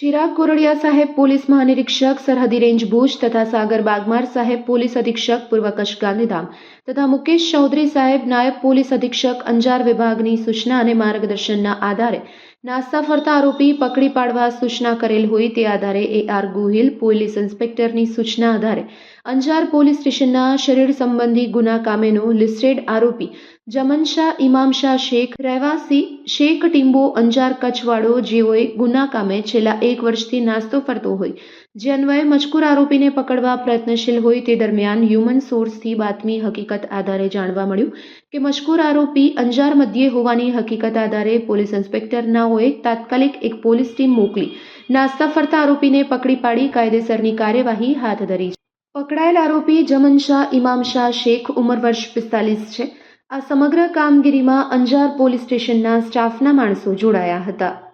ચિરાગ કોરડિયા સાહેબ પોલીસ મહાનિરીક્ષક, સરહદી રેન્જ ભુજ તથા સાગર બાગમાર સાહેબ પોલીસ અધિક્ષક, પૂર્વ કચ્છ ગાંધીધામ તથા મુકેશ ચૌધરી સાહેબ નાયબ પોલીસ અધિક્ષક, અંજાર વિભાગની સૂચના અને માર્ગદર્શનના આધારે નાસ્તા ફરતા આરોપી પકડી પાડવા સૂચના કરેલ હોય તે આધારે એ આર ગોહિલ પોલીસ ઇન્સ્પેક્ટરની સૂચના આધારે અંજાર પોલીસ સ્ટેશનના શરીર સંબંધી ગુના કામેનો લિસ્ટેડ આરોપી જમનશાહ ઇમામશાહ શેખ, રહેવાસી શેખ ટીમ્બો, અંજાર કચ્છવાળો જેઓએ ગુના કામે છેલ્લા એક વર્ષથી નાસ્તો ફરતો હોય. જે અન્વયે મજકૂર આરોપીને પકડવા પ્રયત્નશીલ હોય તે દરમિયાન હ્યુમન સોર્સથી બાતમી હકીકત આધારે જાણવા મળ્યું કે મજકૂર આરોપી અંજાર મધ્યે હોવાની હકીકત આધારે પોલીસ ઇન્સ્પેક્ટર નાઓએ તાત્કાલિક એક પોલીસ ટીમ મોકલી. નાસ્તા ફરતા આરોપીને પકડી પાડી કાયદેસરની કાર્યવાહી હાથ ધરી છે. પકડાયેલ આરોપી જમન શાહ, ઇમામ શાહ, શેખ ઉંમર વર્ષ પિસ્તાલીસ છે. આ સમગ્ર કામગીરીમાં અંજાર પોલીસ સ્ટેશનના સ્ટાફના માણસો જોડાયા હતા.